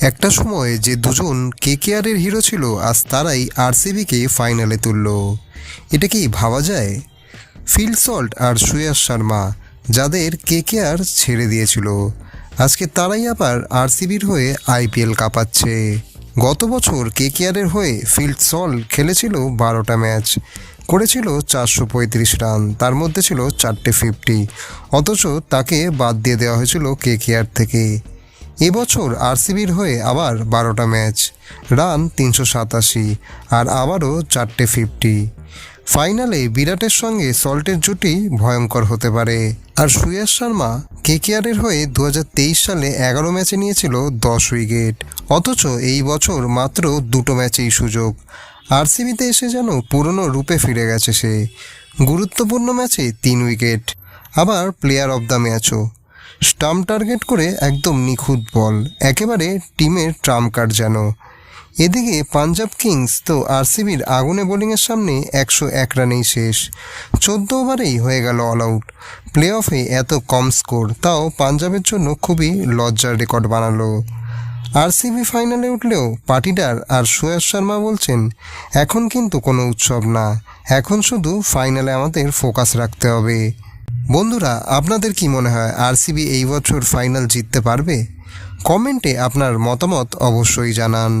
একটা সময় যে দুজন কেকেআরের হিরো ছিল, আজ তারাই আরসিবিকে ফাইনালে তুলল। এটা কি ভাবা যায়? ফিল সল্ট আর সুয়াস শর্মা, যাদের কেকেআর ছেড়ে দিয়েছিল, আজকে তারাই আবার আরসিবির হয়ে আইপিএল কাঁপাচ্ছে। গত বছর কেকেআরের হয়ে ফিল্ড সল্ট খেলেছিল বারোটা ম্যাচ, করেছিল চারশো পঁয়ত্রিশ রান, তার মধ্যে ছিল চারটে ফিফটি, অথচ তাকে বাদ দিয়ে দেওয়া হয়েছিল কেকেআর থেকে। এবছর আরসিবির হয়ে আবার বারোটা ম্যাচ, রান তিনশো সাতাশি আর আবারও চারটে ফিফটি। ফাইনালে বিরাটের সঙ্গে সল্টের জুটি ভয়ঙ্কর হতে পারে। আর সুয়াস শর্মা কেকেআরের হয়ে দু হাজার তেইশ সালে এগারো ম্যাচে নিয়েছিল দশ উইকেট, অথচ এই বছর মাত্র দুটো ম্যাচেই সুযোগ। আরসিবিতে এসে যেন পুরনো রূপে ফিরে গেছে সে। গুরুত্বপূর্ণ ম্যাচে তিন উইকেট, আবার প্লেয়ার অব দ্য ম্যাচও স্টাম্প টার্গেট করে একদম নিখুঁত বল, একেবারে টিমের ট্রাম্প কার্ড যেন। এদিকে পাঞ্জাব কিংস তো আরসিবির আগুনে বোলিংয়ের সামনে একশো এক রানেই শেষ। চোদ্দ ওভারেই হয়ে গেল অল আউট প্লে অফে এত কম স্কোর তাও পাঞ্জাবের জন্য খুবই লজ্জার রেকর্ড বানালো। আরসিবি ফাইনালে উঠলেও পাটিদার আর সুয়াস শর্মা বলছেন, এখন কিন্তু কোনো উৎসব না, এখন শুধু ফাইনালে আমাদের ফোকাস রাখতে হবে। বন্ধুরা, আপনাদের কি মনে হয় আরসিবি এই বছর ফাইনাল জিততে পারবে? কমেন্টে আপনার মতামত অবশ্যই জানান।